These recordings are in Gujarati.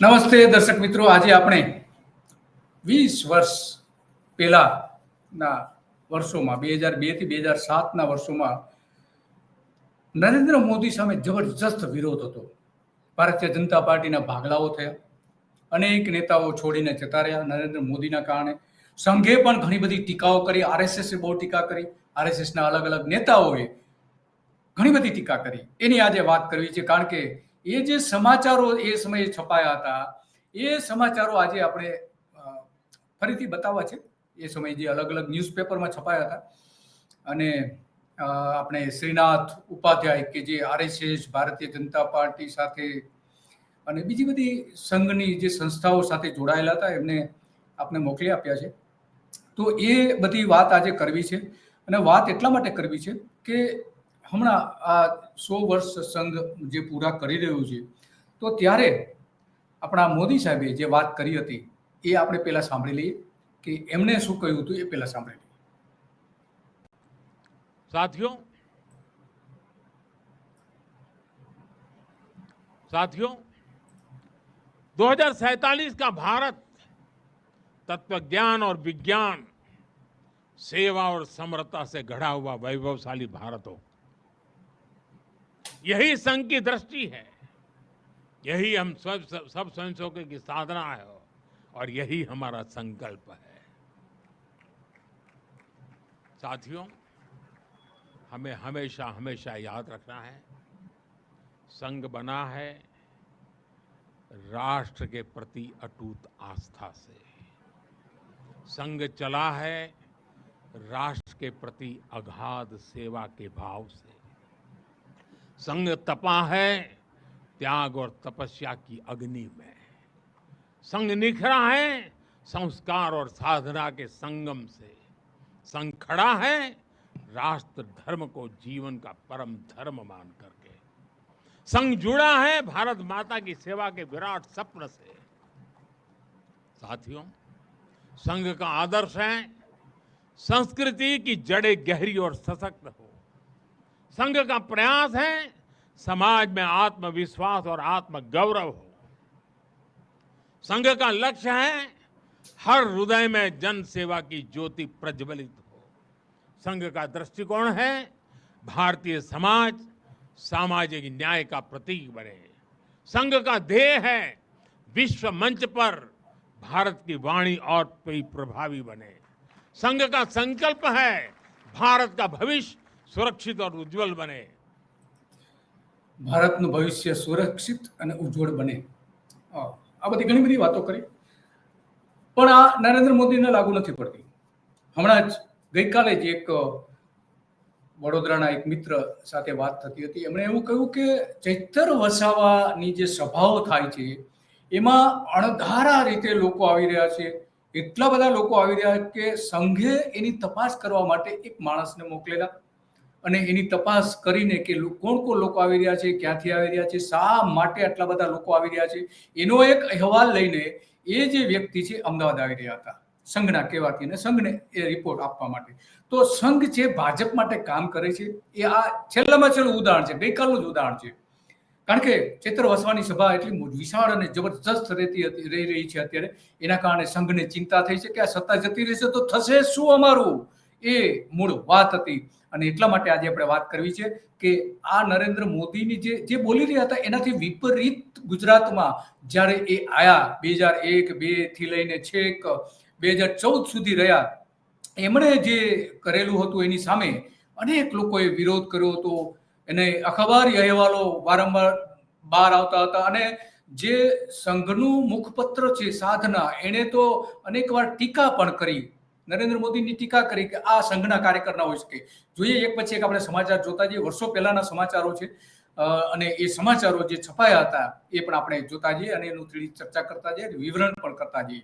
નમસ્તે દર્શક મિત્રો, આજે આપણે વીસ વર્ષ પહેલાના વર્ષોમાં, બે હજાર બેથી બે હજાર સાતના વર્ષોમાં નરેન્દ્ર મોદી સામે જબરજસ્ત વિરોધ હતો. ભારતીય જનતા પાર્ટીના ભાગલાઓ થયા. અનેક નેતાઓ છોડીને જતા રહ્યા નરેન્દ્ર મોદીના કારણે. સંઘે પણ ઘણી બધી ટીકાઓ કરી, આરએસએસે બહુ ટીકા કરી. આરએસએસના અલગ અલગ નેતાઓએ ઘણી બધી ટીકા કરી. એની આજે વાત કરવી છે, કારણ કે એ જે સમાચારો એ સમયે છપાયા હતા, એ સમાચારો આજે આપણે ફરીથી બતાવવા છે. એ સમયે જે અલગ અલગ ન્યૂઝપેપરમાં છપાયા હતા. અને આપણે શ્રીનાથ ઉપાધ્યાય કે જે આરએસએસ, ભારતીય જનતા પાર્ટી સાથે અને બીજી બધી સંઘની જે સંસ્થાઓ સાથે જોડાયેલા હતા, એમને આપણે મોકલી આપ્યા છે. તો એ બધી વાત આજે કરવી છે. અને વાત એટલા માટે કરવી છે કે હમણાં આ સો વર્ષ સંઘ જે પૂરા કરી રહ્યું છે તો ત્યારે આપણા મોદી સાહેબે જે વાત કરી હતી એ આપણે પહેલા સાંભળી લઈએ કે એમણે શું કહ્યું હતું એ પહેલા સાંભળી લઈએ साथियों साथियों 2047 का भारत तत्व ज्ञान और विज्ञान सेवा और समरता से गढ़ा हुआ वैभवशाली भारत हो यही संघ की दृष्टि है। यही हम सब सब, सब की साधना है और यही हमारा संकल्प है। साथियों हमें हमेशा हमेशा याद रखना है संघ बना है राष्ट्र के प्रति अटूट आस्था से। संघ चला है राष्ट्र के प्रति अगाध सेवा के भाव से। संघ तपा है, त्याग और तपस्या की अग्नि में। संघ निखरा है, संस्कार और साधना के संगम से। संघ खड़ा है, राष्ट्र धर्म को जीवन का परम धर्म मान करके। संग जुड़ा है, भारत माता की सेवा के विराट स्वप्न से। साथियों, संघ का आदर्श है, संस्कृति की जड़ें गहरी और सशक्त हो। संघ का प्रयास है, समाज में आत्मविश्वास और आत्मगौरव हो। संघ का लक्ष्य है, हर हृदय में जन सेवा की ज्योति प्रज्वलित हो। संघ का दृष्टिकोण है, भारतीय समाज सामाजिक न्याय का प्रतीक बने। संघ का ध्येय है, विश्व मंच पर भारत की वाणी और भी प्रभावी बने। संघ का संकल्प है, भारत का भविष्य સુરક્ષિત और ઉજ્જવલ બને. ભારતનું ભવિષ્ય સુરક્ષિત અને ઉજ્જવળ બને. આ બધી ઘણી બધી વાતો કરી. પણ આ નરેન્દ્ર મોદીને લાગુ નથી પડતી. હમણાં જ ગઈકાલે જ એક વડોદરાના એક મિત્ર સાથે વાત થતી હતી. એમણે એવું કહ્યું કે ચૈતર વસાવાની જે સભાઓ થાય છે, એમાં અણધારા રીતે લોકો આવી રહ્યા છે. એટલા બધા લોકો આવી રહ્યા કે સંઘે એની તપાસ કરવા માટે એક માણસને મોકલેલા. અને એની તપાસ કરીને કે કોણ કોણ લોકો આવી રહ્યા છે, ક્યાંથી આવી રહ્યા છે, શા માટે આટલા બધા લોકો આવી રહ્યા છે, એનો એક અહેવાલ લઈને એ જે વ્યક્તિ છે અમદાવાદ આવી રહ્યા હતા. સંઘના કહેવાથી અને સંઘને એ રિપોર્ટ આપવા માટે. તો સંઘ જે ભાજપ માટે કામ કરે છે, એ આ છેલ્લામાં છેલ્લું ઉદાહરણ છે, ગઈકાલનું જ ઉદાહરણ છે. કારણ કે ચેતર વસવાની સભા એટલી વિશાળ અને જબરજસ્ત રહેતી હતી રહી રહી છે અત્યારે. એના કારણે સંઘને ચિંતા થઈ છે કે આ સત્તા જતી રહેશે તો થશે શું અમારું? એ મૂળ વાત હતી. અને એટલા માટે આજે આપણે વાત કરવી છે કે આ નરેન્દ્ર મોદીની જે જે બોલી રહ્યા હતા, એનાથી વિપરીત ગુજરાતમાં જ્યારે એ આયા, બે હજાર એક, બેથી લઈને છેક, બે હજાર ચૌદ સુધી રહ્યા, એમણે જે કરેલું હતું એની સામે અનેક લોકોએ વિરોધ કર્યો હતો. એને અખબારી અહેવાલો વારંવાર બહાર આવતા હતા અને જે સંઘનું મુખપત્ર છે સાધના, એણે તો અનેકવાર ટીકા પણ કરી. નરેન્દ્ર મોદીની ટીકા કરી કે આ સંઘના કાર્યકર ના હોઈ શકે. જોઈએ એક પછી એક આપણે સમાચાર જોતા જઈએ. વર્ષો પહેલાના સમાચારો છે. અને એ સમાચારો જે છપાયા હતા, એ પણ આપણે જોતા જઈએ અને એનું થોડી ચર્ચા કરતા જઈએ વિવરણ પણ કરતા જઈએ.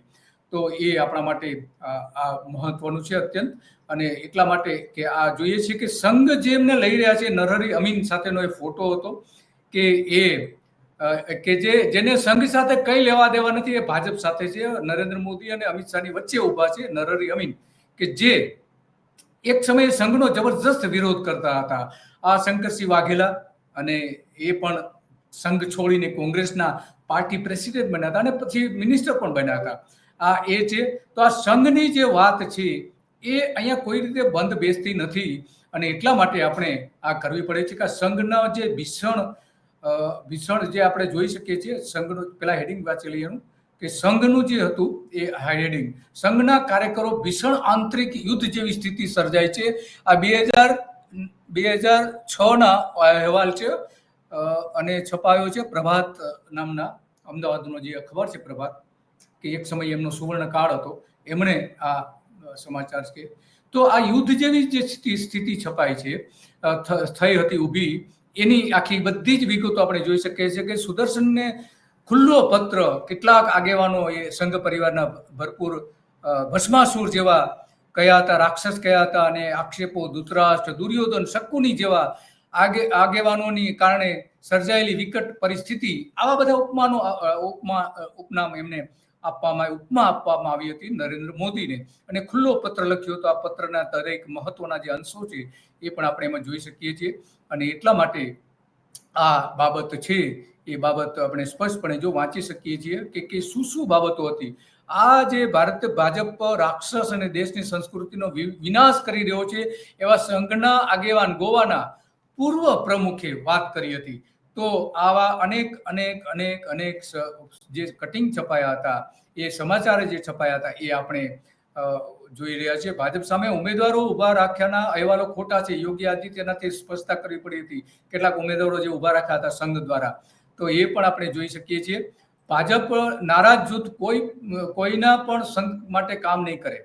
તો એ આપણા માટે આ મહત્વનું છે અત્યંત. અને એટલા માટે કે આ જોઈએ છે કે સંઘ જે એમને લઈ રહ્યા છે, નરહરી અમીન સાથેનો એ ફોટો હતો કે એ કે જે, જેને સંઘ સાથે કઈ લેવા દેવા નથી, એ ભાજપ સાથે છે. નરેન્દ્ર મોદી અને અમિત શાહની વચ્ચે ઊભા છે નરરી અમીન, કે જે એક સમયે સંઘનો જબરજસ્ત વિરોધ કરતા હતા. આ શંકરસિંહ વાઘેલા અને એ પણ સંઘ છોડીને કોંગ્રેસના પાર્ટી પ્રેસિડેન્ટ બન્યા હતા અને પછી મિનિસ્ટર પણ બન્યા હતા. આ એ છે. તો આ સંઘની જે વાત છે, એ અહીંયા કોઈ રીતે બંધ બેસતી નથી અને એટલા માટે આપણે આ કરવી પડે છે કે આ સંઘના જે ભીષણ ભીષણ જે આપણે જોઈ શકીએ છીએ, સંઘનું પેલા હેડિંગ વાંચી લઈએ એનું, કે સંઘનું જે હતું એ હેડિંગ સંઘના કાર્યકરો ભીષણ આંતરિક યુદ્ધ જેવી સ્થિતિ સર્જાય છે. આ બે હજાર બે હજાર છના અહેવાલ છે અને છપાયો છે પ્રભાત નામના, અમદાવાદનો જે અખબાર છે પ્રભાત, કે એક સમય એમનો સુવર્ણકાળ હતો. એમણે આ સમાચાર છે. તો આ યુદ્ધ જેવી જે સ્થિતિ છપાઈ છે થઈ હતી ઊભી એની આખી બધી જ વિગતો આપણે જોઈ શકીએ છીએ કે સુદર્શનને ખુલ્લો પત્ર કેટલાક આગેવાનો એ સંઘ પરિવારના ભરપૂર ભસ્માસુર જેવા કયા હતા, રાક્ષસ કયા હતા અને આક્ષેપો ધૂતરાષ્ટ્ર, દુર્યોધન, શકુની જેવા આગે, આગેવાનોની કારણે સર્જાયેલી વિકટ પરિસ્થિતિ, આવા બધા ઉપમાનો ઉપમા ઉપનામ એમને આપવામાં ઉપમા આપવામાં આવી હતી નરેન્દ્ર મોદીને. અને ખુલ્લો પત્ર લખ્યો હતો. આ પત્રના દરેક મહત્વના જે અંશો છે, એ પણ આપણે એમાં જોઈ શકીએ છીએ. અને એટલા માટે આ બાબત છે, એ બાબત આપણે સ્પષ્ટપણે જો વાંચી શકીએ છીએ કે કે શું શું બાબતો હતી. આ જે ભારત ભાજપ રાક્ષસ અને દેશની સંસ્કૃતિનો વિનાશ કરી રહ્યો છે, એવા સંઘના આગેવાન ગોવાના પૂર્વ પ્રમુખે વાત કરી હતી. તો આવા અનેક અનેક અનેક અનેક જે કટિંગ છપાયા હતા, એ સમાચાર જે છપાયા હતા, એ આપણે જોઈ રહ્યા છીએ. ભાજપ સામે ઉમેદવારો ઊભા રાખ્યાના અહેવાલો ખોટા છે. યોગી આદિત્યનાથે સ્પષ્ટતા કરવી પડી હતી. કેટલાક ઉમેદવારો જે ઊભા રાખ્યા હતા સંઘ દ્વારા. તો એ પણ આપણે જોઈ શકીએ છીએ. ભાજપ નારાજ જૂથ કોઈ, કોઈના પણ સંઘ માટે કામ નહીં કરે.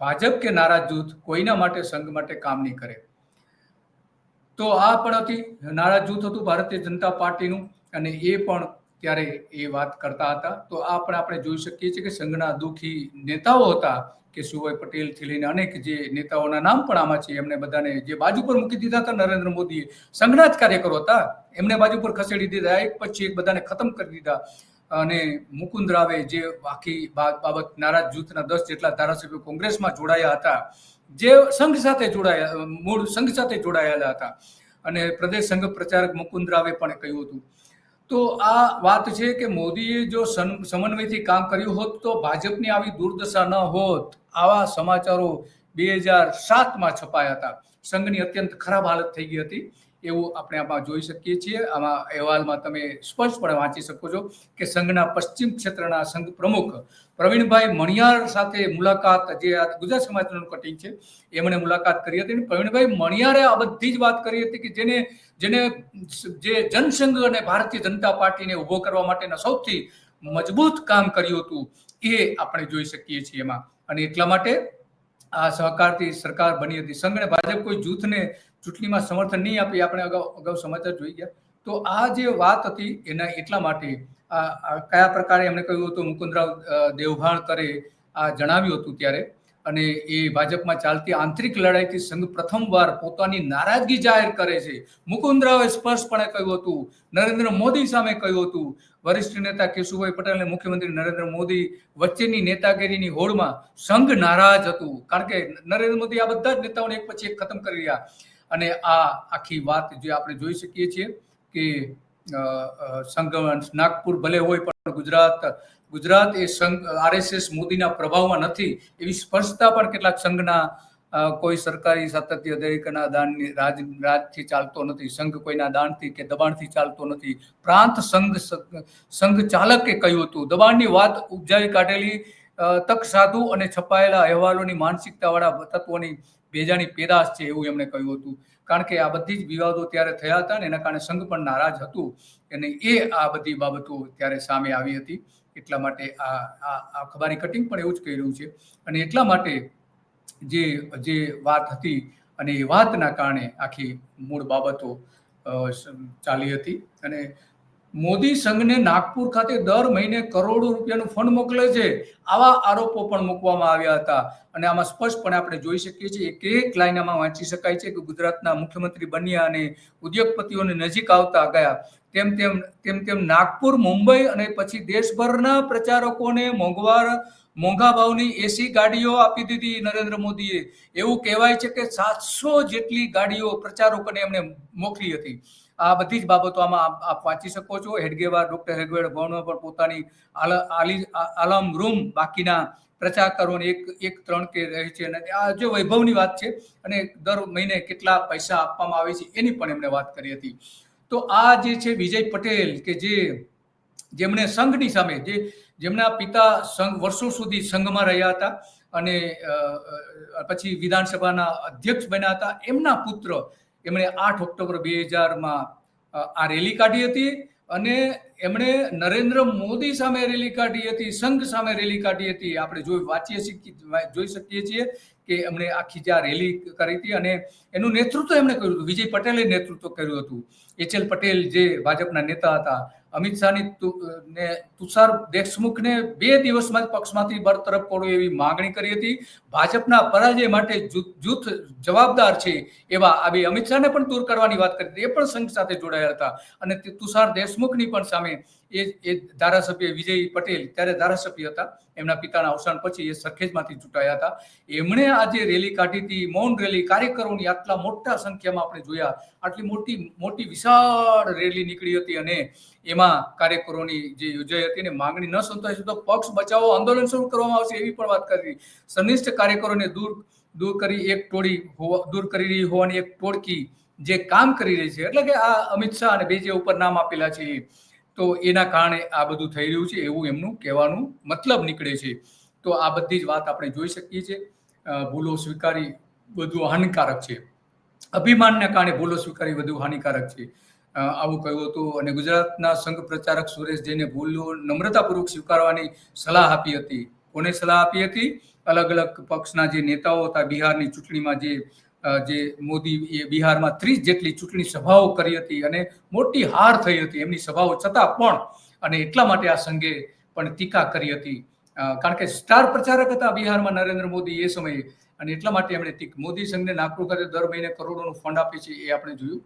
ભાજપ કે નારાજ જૂથ કોઈના માટે સંઘ માટે કામ નહીં કરે. તો આ પણ હતી નારાજ જૂથ હતું ભારતીય જનતા પાર્ટીનું અને એ પણ ત્યારે એ વાત કરતા હતા. તો આ પણ આપણે જોઈ શકીએ છીએ કે સંઘના દુઃખી નેતાઓ હતા કે સુભાઈ પટેલથી લઈને અનેક જે નેતાઓના નામ પણ આમાં છે, એમને બધાને જે બાજુ પર મૂકી દીધા હતા નરેન્દ્ર મોદીએ. સંઘના જ કાર્યકરો હતા. એમને બાજુ પર ખસેડી દીધા, એક પછી એક બધાને ખતમ કરી દીધા. અને મુકુંદ રાવે જે આખી બાબત નારાજ જૂથના દસ જેટલા ધારાસભ્યો કોંગ્રેસમાં જોડાયા હતા જે સંઘ સાથે જોડાયા, મૂળ સંઘ સાથે જોડાયેલા હતા. અને પ્રદેશ સંઘ પ્રચારક મુકુંદ રાવે પણ કહ્યું હતું. તો આ વાત છે કે મોદીએ જો સમ- સમન્વયથી કામ કર્યું હોત તો ભાજપની આવી દુર્દશા ન હોત. આવા સમાચારો બે હજાર સાતમાં છપાયા હતા. સંઘની અત્યંત ખરાબ હાલત થઈ ગઈ હતી. એવું આપણે આમાં જોઈ શકીએ છીએ. આમાં અહેવાલમાં તમે સ્પષ્ટપણે વાંચી શકો છો કે સંઘના પશ્ચિમ ક્ષેત્રના સંઘ પ્રમુખ પ્રવીણભાઈ મણિયાર સાથે મુલાકાત જે આ ગુજરાત સમાજનું કટિંગ છે, એમણે મુલાકાત કરી હતી અને પ્રવીણભાઈ મણિયારે આ બધી જ વાત કરી હતી કે જેને જેને જે જનસંઘ અને ભારતીય જનતા પાર્ટીને ઊભો કરવા માટેના સૌથી મજબૂત કામ કર્યું હતું એ આપણે જોઈ શકીએ છીએ એમાં. અને એટલા માટે આ સહકારથી સરકાર બની હતી. સંઘ અને ભાજપ કોઈ જૂથને ચૂંટણીમાં સમર્થન નહીં આપી, આપણે અગાઉ અગાઉ સમાચાર જોઈ ગયા. તો આ જે વાત હતી એના એટલા માટે કયા પ્રકારે એમણે કહ્યું હતું, મુકુંદરાવ દેવભાણ કરે આ જણાવ્યું હતું ત્યારે, અને એ ભાજપમાં ચાલતી આંતરિક લડાઈથી સંઘ પ્રથમવાર પોતાની નારાજગી જાહેર કરે છે. મુકુંદરાવે સ્પષ્ટપણે કહ્યું હતું, નરેન્દ્ર મોદી સામે કહ્યું હતું, વરિષ્ઠ નેતા કેશુભાઈ પટેલ અને મુખ્યમંત્રી નરેન્દ્ર મોદી વચ્ચેની નેતાગીરીની હોડમાં સંઘ નારાજ હતું. કારણ કે નરેન્દ્ર મોદી આ બધા જ નેતાઓને એક પછી એક ખતમ કરી રહ્યા. અને આ આખી વાત જે આપણે જોઈ શકીએ છીએ કે સંઘ નાગપુર ભલે હોય પણ ગુજરાત ગુજરાત એ સંઘ આરએસએસ મોદીના પ્રભાવમાં નથી એવી સ્પષ્ટતા પણ કેટલાક સંઘના કોઈ સરકારી સાતત્ય દરેકના દાનની રાજ, રાજથી ચાલતો નથી, સંઘ કોઈના દાનથી કે દબાણથી ચાલતો નથી. પ્રાંત સંઘ સંઘ ચાલકે કહ્યું હતું, દબાણની વાત ઉપજાવી કાઢેલી તક સાધુ અને છપાયેલા અહેવાલોની માનસિકતાવાળા તત્વોની ભેજાની પેદાશ છે એવું એમણે કહ્યું હતું. કારણ કે આ બધી જ વિવાદો ત્યારે થયા હતા ને એના કારણે સંઘ પણ નારાજ હતું અને એ આ બધી બાબતો ત્યારે સામે આવી હતી. એટલા માટે આ આ અખબારી કટિંગ પણ એવું જ કહી રહ્યું છે. અને એટલા માટે જે જે વાત હતી અને એ વાતના કારણે આખી મૂળ બાબતો ચાલી હતી. અને મોદી સંઘને નાગપુર ખાતે દર મહિને કરોડો રૂપિયાનું ફંડ મોકલે છે. આવા આરોપો પણ મૂકવામાં આવ્યા હતા. અને આમાં સ્પષ્ટપણે આપણે જોઈ શકીએ છીએ એક એક લાઈન આમાં વાંચી શકાય છે કે ગુજરાતના મુખ્યમંત્રી બન્યા અને ઉદ્યોગપતિઓને નજીક આવતા ગયા. તેમ તેમ તેમ તેમ નાગપુર, મુંબઈ અને પછી દેશભરના પ્રચારકોને મોંઘવાર, મોંઘા ભાવની એસી ગાડીઓ આપી દીધી નરેન્દ્ર મોદીએ. એવું કહેવાય છે કે સાતસો જેટલી ગાડીઓ પ્રચારકોને એમણે મોકલી હતી. આ બધી જ બાબતો આમાં આપ- વાંચી શકો છો. હેડગેવાર ડોક્ટર હેડગેવાર ભવનમાં પર પોતાની આલ- આલી- આલમ રૂમ બાકીના પ્રચારકરોને એક એક ત્રણ કે રહે છે. અને આ જે વૈભવની વાત છે અને દર મહિને કેટલા પૈસા આપવામાં આવે છે એની પણ એમણે વાત કરી હતી. તો આ જે છે વિજય પટેલ કે જે, જેમણે સંઘની સામે, જે જેમના પિતા સંઘ વર્ષો સુધી સંઘમાં રહ્યા હતા અને પછી વિધાનસભાના અધ્યક્ષ બન્યા હતા, એમના પુત્ર એમણે આઠ ઓક્ટોબર બે હજારમાં આ રેલી કાઢી હતી અને એમણે નરેન્દ્ર મોદી સામે રેલી કાઢી હતી, સંઘ સામે રેલી કાઢી હતી. આપણે જોઈ, વાંચીએ છીએ જોઈ શકીએ છીએ કે એમણે આખી જે આ રેલી કરી હતી અને એનું નેતૃત્વ એમણે કર્યું હતું. વિજય પટેલે નેતૃત્વ કર્યું હતું. એચ એલ પટેલ જે ભાજપના નેતા હતા અમિત શાહની ને તુષાર દેશમુખને બે દિવસમાં જ પક્ષમાંથી બરતરફ કરો એવી માગણી કરી હતી. ભાજપના પરાજય માટે જૂથ જવાબદાર છે એવા આ બે અમિત શાહને પણ દૂર કરવાની વાત કરી હતી. એ પણ સંઘ સાથે જોડાયા હતા. અને તુષાર દેશમુખની પણ સામે એ એ ધારાસભ્ય વિજય પટેલ ત્યારે ધારાસભ્ય હતા. એમના પિતાના અવસાન પછી એ સરખેજમાંથી ચૂંટાયા હતા. એમણે આજે રેલી કાઢી હતી, મૌન રેલી, કાર્યકરોની આટલા મોટા સંખ્યામાં આપણે જોયા. આટલી મોટી મોટી વિશાળ રેલી નીકળી હતી અને એમાં કાર્યકરોની જે યોજાઈ હતી ને માંગણી ન સંતોષે તો પક્ષ બચાવો, આંદોલન શરૂ કરવામાં આવશે એવી પણ વાત કરી. સંનિષ્ઠ કાર્યકરોને દૂર દૂર કરી એક ટોળી દૂર કરી રહી હોવાની એક ટોળકી જે કામ કરી રહી છે. એટલે કે આ અમિત શાહ અને બે જે ઉપર નામ આપેલા છે. તો એના કારણે આ બધું થઈ રહ્યું છે, એવું એમનું કહેવાનું મતલબ નીકળે છે. તો આ બધી જ વાત આપણે જોઈ શકીએ છીએ. ભૂલો સ્વીકારી બધું હાનિકારક છે. અભિમાનને કારણે ભૂલો સ્વીકારી વધુ હાનિકારક છે. આવું કહ્યું હતું અને ગુજરાતના સંઘ પ્રચારક સુરેશ જેને ભૂલો નમ્રતાપૂર્વક સ્વીકારવાની સલાહ આપી હતી. કોને સલાહ આપી હતી? અલગ અલગ પક્ષના જે નેતાઓ હતા, બિહારની ચૂંટણીમાં જે જે મોદી એ બિહારમાં ત્રીસ જેટલી ચૂંટણી સભાઓ કરી હતી અને મોટી હાર થઈ હતી એમની સભાઓ છતાં પણ અને એટલા માટે આ સંઘે પણ ટીકા કરી હતી. કારણ કે સ્ટાર પ્રચારક હતા બિહારમાં નરેન્દ્ર મોદી એ સમયે અને એટલા માટે એમણે ટીક મોદી સંઘને નાગપુર ખાતે દર મહિને કરોડોનું ફંડ આપે છે એ આપણે જોયું.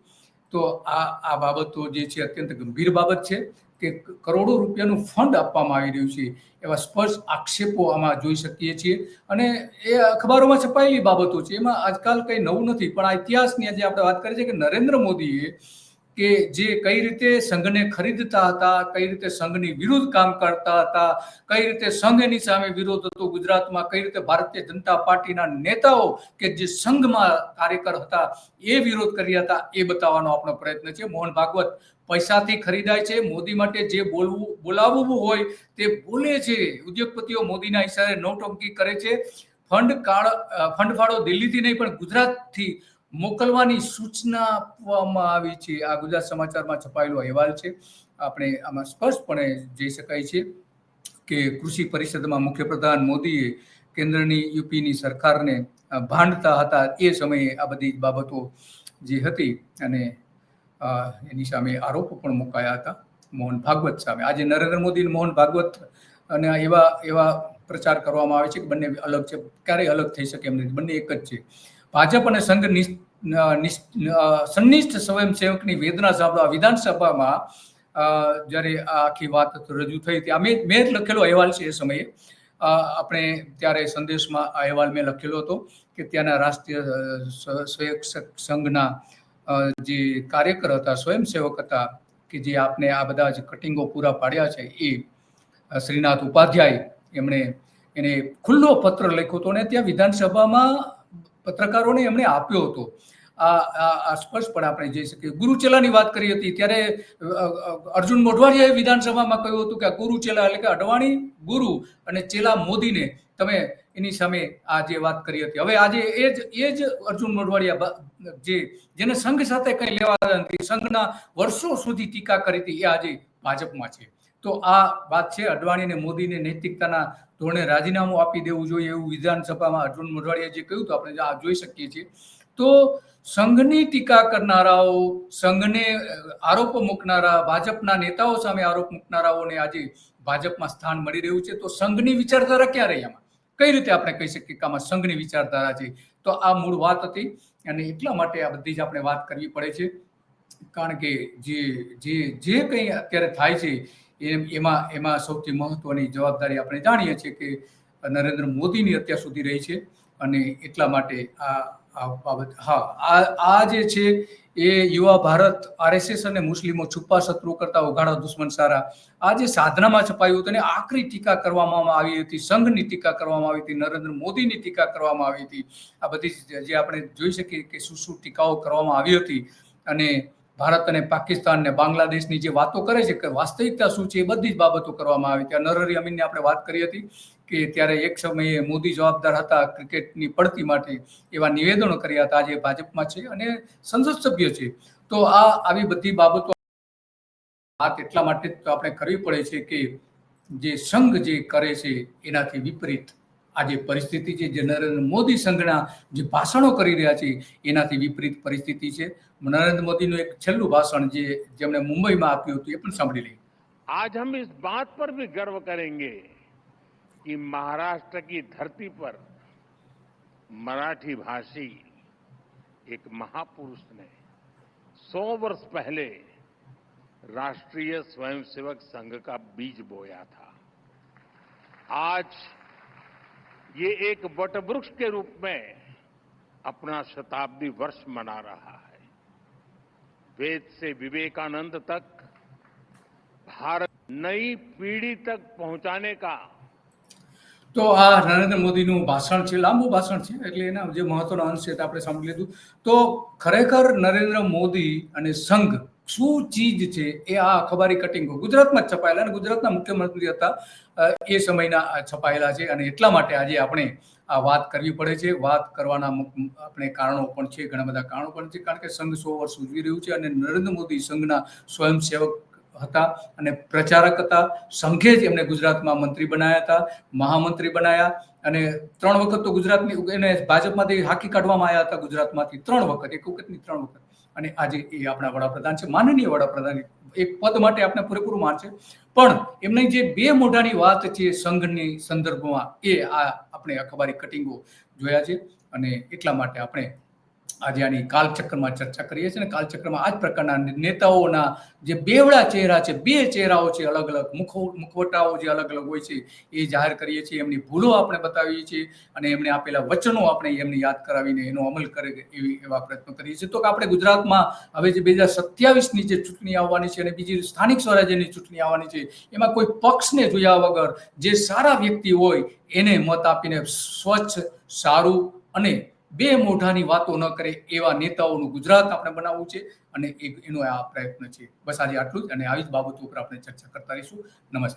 તો આ આ બાબતો જે છે અત્યંત ગંભીર બાબત છે. કે કરોડો રૂપિયાનું ફંડ આપવામાં આવી રહ્યું છે, એવા સ્પષ્ટ આક્ષેપો આમાં જોઈ શકીએ છીએ. અને એ અખબારોમાં છપાયેલી બાબતો છે, એમાં આજકાલ કંઈ નવું નથી, પણ આ ઇતિહાસની આજે આપણે વાત કરીએ છીએ કે નરેન્દ્ર મોદીએ કે જે કઈ રીતે સંઘને ખરીદતા હતા, કઈ રીતે સંઘની વિરુદ્ધ કામ કરતા હતા, કઈ રીતે સંઘ એની સામે વિરોધ હતો ગુજરાતમાં, કઈ રીતે ભારતીય જનતા પાર્ટીના નેતાઓ કે જે સંઘમાં કાર્યકર હતા એ વિરોધ કર્યા હતા, એ બતાવવાનો આપણો પ્રયત્ન છે. મોહન ભાગવત પૈસાથી ખરીદાય છે, મોદી માટે જે બોલવું, બોલાવવું હોય તે બોલે છે. ઉદ્યોગપતિઓ મોદીના ઇશારે નોટંકી કરે છે. ફંડ કાળ ફંડ ફાળો દિલ્હીથી નહીં, પણ ગુજરાતથી મોકલવાની સૂચના આપવામાં આવી છે. આ ગુજરાત સમાચારમાં છપાયેલો અહેવાલ છે. આપણે આમાં સ્પષ્ટપણે જોઈ શકાય છે કે કૃષિ પરિષદમાં મુખ્યપ્રધાન મોદીએ કેન્દ્રની યુપીની સરકારને ભાંડતા હતા એ સમયે આ બધી બાબતો જે હતી અને એની સામે આરોપો પણ મુકાયા હતા. મોહન ભાગવત સામે. આજે નરેન્દ્ર મોદી મોહન ભાગવત અને એવા એવા પ્રચાર કરવામાં આવે છે કે બંને અલગ છે. ક્યારેય અલગ થઈ શકે એમ નથી. બંને એક જ છે. ભાજપ અને સંઘ સંનિષ્ઠ સ્વયંસેવકની વેદના સાંભળવા વિધાનસભામાં જ્યારે આ આખી વાત રજૂ થઈ હતી મેં મેં લખેલો અહેવાલ છે એ સમયે. આપણે ત્યારે સંદેશમાં આ અહેવાલ મેં લખેલો હતો કે ત્યાંના રાષ્ટ્રીય સ્વયંસેવક સંઘના જે કાર્યકર હતા, સ્વયંસેવક હતા, કે જે આપને આ બધા જ કટિંગો પૂરા પાડ્યા છે, એ શ્રીનાથ ઉપાધ્યાય એમણે એને ખુલ્લો પત્ર લખ્યો હતો અને ત્યાં વિધાનસભામાં પત્રકારોને એમણે આપ્યો હતો. આ આ પણ આપણે જઈ શકીએ. ગુરુચેલાની વાત કરી હતી. ત્યારે અર્જુન મોઢવાડિયાએ વિધાનસભામાં કહ્યું હતું કે આ ગુરુચેલા એટલે કે અડવાણી ગુરુ અને ચેલા મોદીને તમે એની સામે આ જે વાત કરી હતી. હવે આજે એ જ એ જ અર્જુન મોઢવાડિયા જે, જેને સંઘ સાથે કંઈ લેવા નથી, સંઘના વર્ષો સુધી ટીકા કરી હતી, એ આજે ભાજપમાં છે. તો આ વાત છે, અડવાણીને મોદીને નૈતિકતાના ધોરણે રાજીનામું આપી દેવું જોઈએ એવું વિધાનસભામાં અર્જુન મોઢવાડિયાએ જે કહ્યું હતું, આપણે આ જોઈ શકીએ છીએ. તો સંઘની ટીકા કરનારાઓ, સંઘને આરોપો મૂકનારા, ભાજપના નેતાઓ સામે આરોપ મૂકનારાઓને આજે ભાજપમાં સ્થાન મળી રહ્યું છે. તો સંઘની વિચારધારા ક્યાં રહી આમાં? કઈ રીતે આપણે કહી શકીએ કે આમાં સંઘની વિચારધારા છે? તો આ મૂળ વાત હતી અને એટલા માટે આ બધી જ આપણે વાત કરવી પડે છે. કારણ કે જે જે જે કંઈ અત્યારે થાય છે, એમ, એમાં એમાં સૌથી મહત્વની જવાબદારી આપણે જાણીએ છીએ કે નરેન્દ્ર મોદીની અત્યાર સુધી રહી છે અને એટલા માટે આ આ બાબત. હા, આ જે છે એ યુવા ભારત આરએસએસ અને મુસ્લિમો છુપા શત્રુ કરતા ઉઘાડા દુશ્મન સારા. આ જે સાધનામાં છપાયું હતું અને આકરી ટીકા કરવામાં આવી હતી, સંઘની ટીકા કરવામાં આવી હતી, નરેન્દ્ર મોદીની ટીકા કરવામાં આવી હતી. આ બધી જે આપણે જોઈ શકીએ કે શું શું ટીકાઓ કરવામાં આવી હતી. અને ભારત અને પાકિસ્તાન ને બાંગ્લાદેશની જે વાતો કરે છે કે વાસ્તવિકતા શું છે એ બધી જ બાબતો કરવામાં આવી. હતી નરહરી અમીનની આપણે વાત કરી હતી. કે ત્યારે એક સમયે મોદી જવાબદાર હતા ક્રિકેટની પડતી માટે એવા નિવેદનો કર્યા હતા. આજે ભાજપમાં છે અને સંસદ સભ્ય છે. તો આ આવી બધી બાબતો વાત એટલા માટે તો આપણે કરવી પડે છે કે જે સંઘ જે કરે છે એનાથી વિપરીત આજે પરિસ્થિતિ છે, જે નરેન્દ્ર મોદી સંઘના જે ભાષણો કરી રહ્યા છે એનાથી વિપરીત પરિસ્થિતિ છે. નરેન્દ્ર મોદીનું એક છેલ્લું ભાષણ જે જેમણે મુંબઈમાં આપ્યું હતું એ પણ સાંભળી લઈએ. આજ હમ ઇસ બાત પર ભી ગર્વ કરેંગે. कि महाराष्ट्र की धरती पर मराठी भाषी एक महापुरुष ने सौ वर्ष पहले राष्ट्रीय स्वयंसेवक संघ का बीज बोया था। आज ये एक वटवृक्ष के रूप में अपना शताब्दी वर्ष मना रहा है। वेद से विवेकानंद तक, भारत नई पीढ़ी तक पहुँचाने का તો આ નરેન્દ્ર મોદીનું ભાષણ છે, લાંબુ ભાષણ છે, એટલે એના જે મહત્વનો અંશ છે તે આપણે સાંભળી લીધું. તો ખરેખર નરેન્દ્ર મોદી અને સંઘ શું ચીજ છે એ આ અખબારી કટિંગો ગુજરાતમાં જ છપાયેલા અને ગુજરાતના મુખ્યમંત્રી હતા એ સમયના છપાયેલા છે અને એટલા માટે આજે આપણે આ વાત કરવી પડે છે. વાત કરવાના આપણે કારણો પણ છે, ઘણા બધા કારણો પણ છે, કારણ કે સંઘ સો વર્ષ ઉજવી રહ્યું છે અને નરેન્દ્ર મોદી સંઘના સ્વયંસેવક હતા અને પ્રચારક હતા. સંઘે જ એમને ગુજરાતમાં મંત્રી બનાવ્યા હતા, મહામંત્રી બનાયા અને ત્રણ વખત તો ગુજરાતની એને ભાજપમાંથી હાકી કાઢવામાં આવ્યા હતા ગુજરાતમાંથી ત્રણ વખત, એક વખતની ત્રણ વખત. અને આજે એ આપણા વડાપ્રધાન છે, માનનીય વડાપ્રધાન. એક પદ માટે આપણે પૂરેપૂરું માન છે. પણ એમની જે બે મોઢાની વાત છે સંઘની સંદર્ભમાં એ આ આપણે અખબારી કટિંગો જોયા છે અને એટલા માટે આપણે આજે આની કાલચક્રમાં ચર્ચા કરીએ છીએ અને કાલચક્રમાં આ જ પ્રકારના નેતાઓના જે બેવડા ચહેરા છે, બે ચહેરાઓ છે, અલગ અલગ મુખો, મુખવટાઓ જે અલગ અલગ હોય છે, એ જાહેર કરીએ છીએ, એમની ભૂલો આપણે બતાવીએ છીએ અને એમણે આપેલા વચનો આપણે એમને યાદ કરાવીને એનો અમલ કરે એવી, એવા પ્રયત્નો કરીએ છીએ. તો કે આપણે ગુજરાતમાં હવે જે બે હજાર સત્યાવીસની જે ચૂંટણી આવવાની છે અને બીજી સ્થાનિક સ્વરાજ્યની ચૂંટણી આવવાની છે, એમાં કોઈ પક્ષને જોયા વગર જે સારા વ્યક્તિ હોય એને મત આપીને સ્વચ્છ, સારું અને બે મોઢાની વાતો ન કરે એવા નેતાઓનું ગુજરાત આપણે બનાવવું છે અને એનો આ પ્રયત્ન છે. બસ આજે આટલું જ અને આવી જ બાબતો ઉપર આપણે ચર્ચા કરતા રહીશું. નમસ્તે.